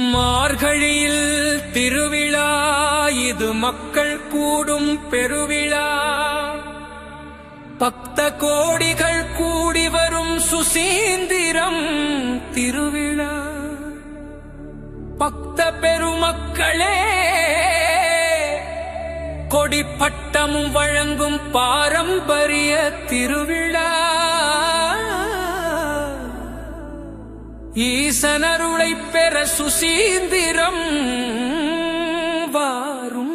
மார்கழியில் திருவிழா இது மக்கள் கூடும் பெருவிழா. பக்த கோடிகள் கூடி வரும் சுசீந்திரம் திருவிழா. பக்த பெருமக்களே கொடிப்பட்டமும் வழங்கும் பாரம்பரிய திருவிழா. ஈசனருளை பெற சுசீந்திரம் வாரும்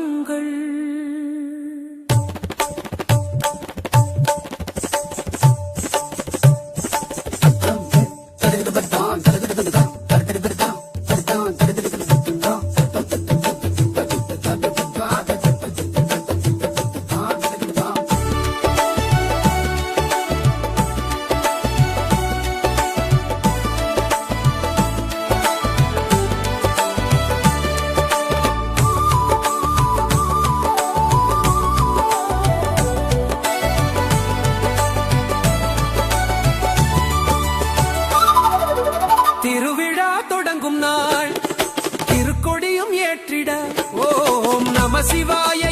I see why.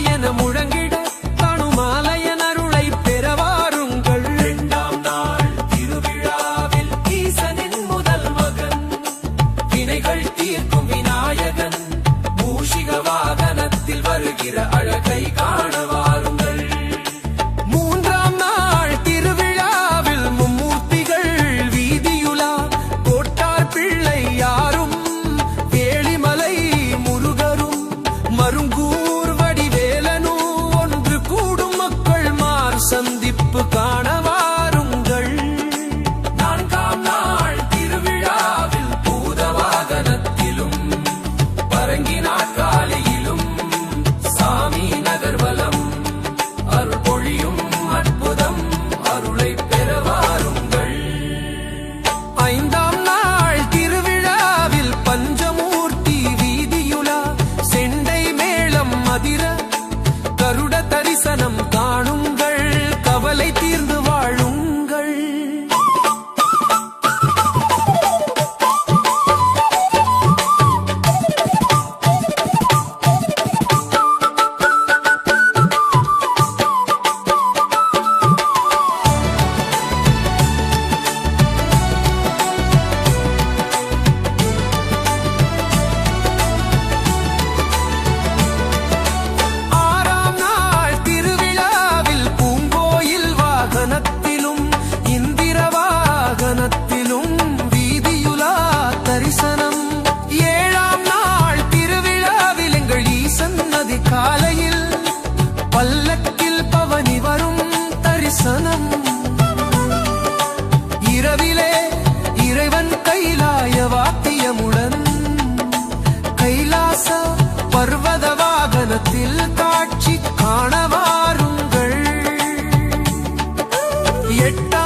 எட்ட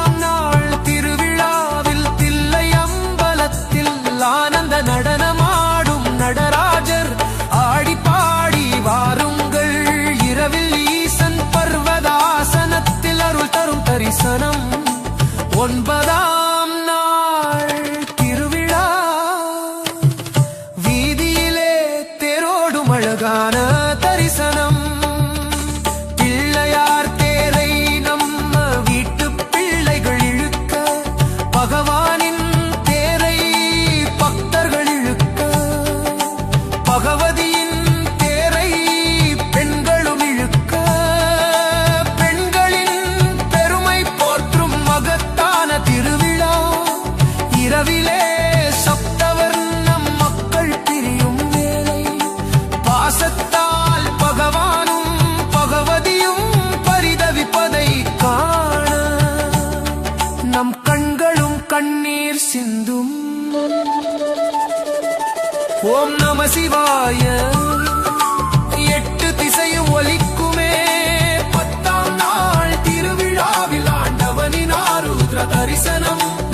வாழ்விலே சப்தவர் நம் மக்கள் பிரியும் வேலை. பாசத்தால் பகவானும் பகவதியும் பரிதவிப்பதை காண. நம் கண்களும் கண்ணீர் சிந்தும். ஓம் நம சிவாய. எட்டு திசையும் ஒலிக்குமே. பத்தாம் நாள் தரிசனம்.